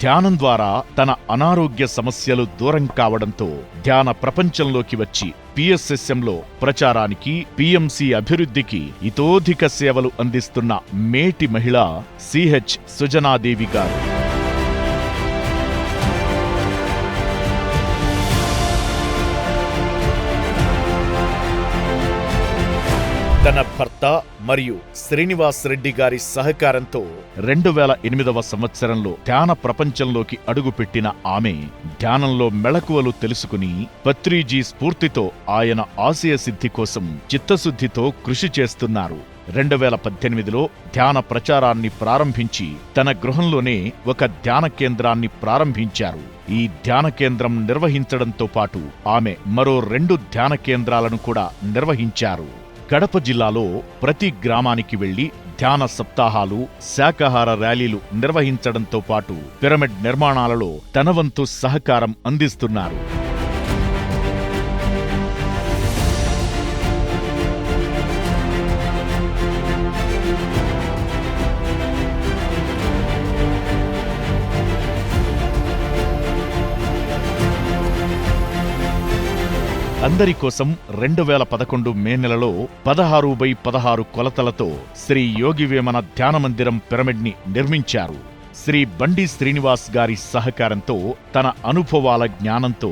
ధ్యానం ద్వారా తన అనారోగ్య సమస్యలు దూరం కావడంతో ధ్యాన ప్రపంచంలోకి వచ్చి పిఎస్ఎస్ఎంలో ప్రచారానికి పిఎంసి అభివృద్ధికి ఇతోధిక సేవలు అందిస్తున్న మేటి మహిళ సిహెచ్ సుజనాదేవి గారు. తన భర్త మరియు శ్రీనివాస్ రెడ్డి గారి సహకారంతో రెండు వేల ఎనిమిదవ సంవత్సరంలో ధ్యాన ప్రపంచంలోకి అడుగుపెట్టిన ఆమె ధ్యానంలో మెళకువలు తెలుసుకుని పత్రిజీ స్ఫూర్తితో ఆయన ఆశయ సిద్ధి కోసం చిత్తశుద్ధితో కృషి చేస్తున్నారు. రెండు వేల పద్దెనిమిదిలో ధ్యాన ప్రచారాన్ని ప్రారంభించి తన గృహంలోనే ఒక ధ్యాన కేంద్రాన్ని ప్రారంభించారు. ఈ ధ్యాన కేంద్రం నిర్వహించడంతో పాటు ఆమె మరో రెండు ధ్యాన కేంద్రాలను కూడా నిర్వహించారు. కడప జిల్లాలో ప్రతి గ్రామానికి వెళ్ళి ధ్యాన సప్తాహాలు శాకాహార ర్యాలీలు నిర్వహించడంతో పాటు పిరమిడ్ నిర్మాణాలలో తనవంతు సహకారం అందిస్తున్నారు. అందరి కోసం రెండు వేల పదకొండు మే నెలలో పదహారు బై పదహారు కొలతలతో శ్రీ యోగి వేమన ధ్యాన మందిరం నిర్మించారు. శ్రీ బండి శ్రీనివాస్ గారి సహకారంతో తన అనుభవాల జ్ఞానంతో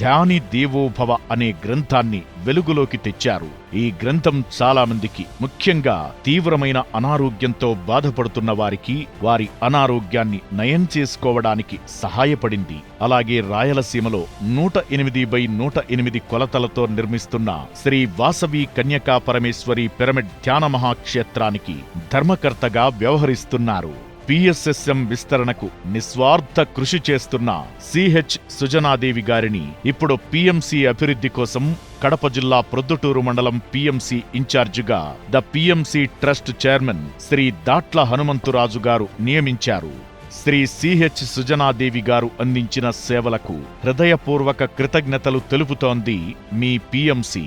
ధ్యాని దేవోభవ అనే గ్రంథాన్ని వెలుగులోకి తెచ్చారు. ఈ గ్రంథం చాలా మందికి ముఖ్యంగా తీవ్రమైన అనారోగ్యంతో బాధపడుతున్న వారికి వారి అనారోగ్యాన్ని నయం చేసుకోవడానికి సహాయపడింది. అలాగే రాయలసీమలో నూట ఎనిమిది బై నూట ఎనిమిది కొలతలతో నిర్మిస్తున్న శ్రీ వాసవి కన్యకా పరమేశ్వరి పిరమిడ్ ధ్యాన మహాక్షేత్రానికి ధర్మకర్తగా వ్యవహరిస్తున్నారు. పిఎస్ఎస్ఎం విస్తరణకు నిస్వార్థ కృషి చేస్తున్న సిహెచ్ సుజనాదేవి గారిని ఇప్పుడు పిఎంసి అభివృద్ధి కోసం కడప జిల్లా ప్రొద్దుటూరు మండలం పిఎంసి ఇన్ఛార్జిగా the PMC trust chairman Shri Datla Hanumantharaju గారు నియమించారు. శ్రీ సిహెచ్ సుజనాదేవి గారు అందించిన సేవలకు హృదయపూర్వక కృతజ్ఞతలు తెలుపుతోంది మీ పిఎంసి.